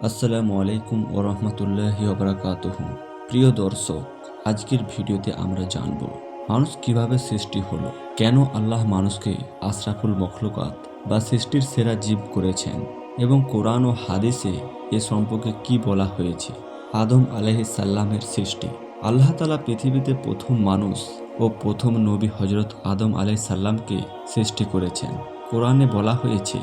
আসসালামু আলাইকুম ও রহমতুল্লাহ ওবরাকাতুহ প্রিয় দর্শক, আজকের ভিডিওতে আমরা জানব মানুষ কীভাবে সৃষ্টি হলো, কেন আল্লাহ মানুষকে আশরাফুল মখলুকাত বা সৃষ্টির সেরা জীব করেছেন এবং কোরআন ও হাদিসে এ সম্পর্কে কি বলা হয়েছে? আদম সাল্লামের সৃষ্টি। আল্লাহ তালা পৃথিবীতে প্রথম মানুষ ও প্রথম নবী হজরত আদম সাল্লামকে সৃষ্টি করেছেন। কোরআনে বলা হয়েছে,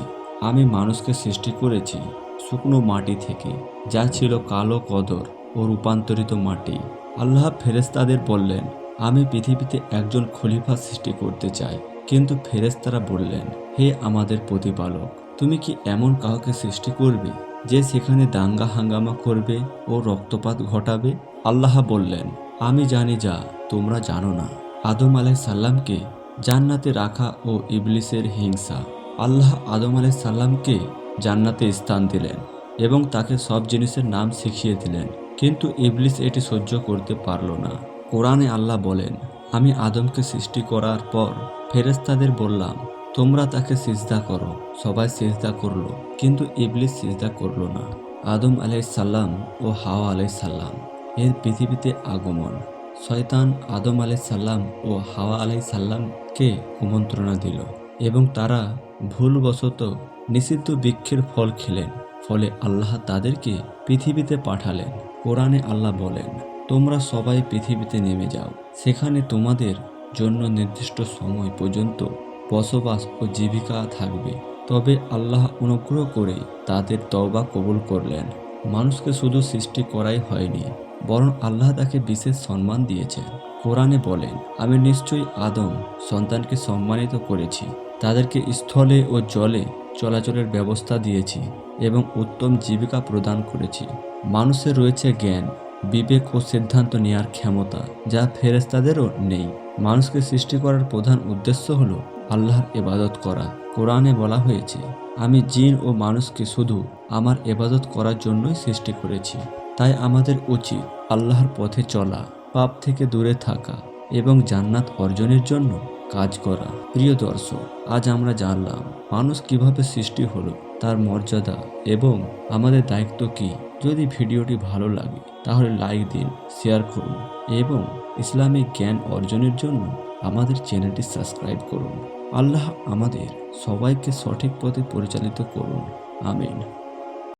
আমি মানুষকে সৃষ্টি করেছি শুকনো মাটি থেকে, যা ছিল কালো কদর ও রূপান্তরিত মাটি। আল্লাহ ফেরেস্তাদের বললেন, আমি পৃথিবীতে একজন খলিফা সৃষ্টি করতে চাই। কিন্তু ফেরেস্তারা বললেন, হে আমাদের প্রতিপালক, তুমি কি এমন কাউকে সৃষ্টি করবে যে সেখানে দাঙ্গা হাঙ্গামা করবে ও রক্তপাত ঘটাবে? আল্লাহ বললেন, আমি জানি যা, তোমরা জানো না। আদম আলাই সাল্লামকে জান্নাতে রাখা ও ইবলিসের হিংসা। আল্লাহ আদম আলাই সাল্লামকে জান্নাতে স্থান দিলেন এবং তাকে সব জিনিসের নাম শিখিয়ে দিলেন। কিন্তু ইবলিস এটি সহ্য করতে পারল না। কোরআনে আল্লাহ বলেন, আমি আদমকে সৃষ্টি করার পর ফেরেস্তাদের বললাম, তোমরা তাকে সিজদা করো। সবাই সিজদা করল, কিন্তু ইবলিস সিজদা করল না। আদম আলাই সাল্লাম ও হাওয়া আলাই সাল্লাম এর পৃথিবীতে আগমন। শয়তান আদম আলাই সাল্লাম ও হাওয়া আলাই সাল্লামকে কুমন্ত্রণা দিল। এবং তারা ভুলবশত নিষিদ্ধ বৃক্ষের ফল খেলেন, ফলে আল্লাহ তাদেরকে পৃথিবীতে পাঠালেন। কোরআনে আল্লাহ বলেন, তোমরা সবাই পৃথিবীতে নেমে যাও। সেখানে তোমাদের জন্য নির্দিষ্ট সময় পর্যন্ত বসবাস ও জীবিকা থাকবে। তবে আল্লাহ অনুগ্রহ করে তাদের তওবা কবুল করলেন। মানুষকে শুধু সৃষ্টি করাই হয়নি, বরং আল্লাহ তাকে বিশেষ সম্মান দিয়েছেন। কোরআনে বলেন, আমি নিশ্চয়ই আদম সন্তানকে সম্মানিত করেছি। তাদেরকে স্থলে ও জলে চলাচলের ব্যবস্থা দিয়েছি এবং উত্তম জীবিকা প্রদান করেছি। মানুষের রয়েছে জ্ঞান, বিবেক ও সিদ্ধান্ত নেওয়ার ক্ষমতা, যা ফেরেস্তাদেরও নেই। মানুষকে সৃষ্টি করার প্রধান উদ্দেশ্য হলো আল্লাহর এবাদত করা। কোরআনে বলা হয়েছে, আমি জিন ও মানুষকে শুধু আমার এবাদত করার জন্যই সৃষ্টি করেছি। তাই আমাদের উচিত আল্লাহর পথে চলা, পাপ থেকে দূরে থাকা এবং জান্নাত অর্জনের জন্য কাজ করা। প্রিয় দর্শক, আজ আমরা জানলাম মানুষ কীভাবে সৃষ্টি হলো, তার মর্যাদা এবং আমাদের দায়িত্ব কি। যদি ভিডিওটি ভালো লাগে, তাহলে লাইক দিন, শেয়ার করুন এবং ইসলামিক জ্ঞান অর্জনের জন্য আমাদের চ্যানেলটি সাবস্ক্রাইব করুন। আল্লাহ আমাদের সবাইকে সঠিক পথে পরিচালিত করুন। আমিন।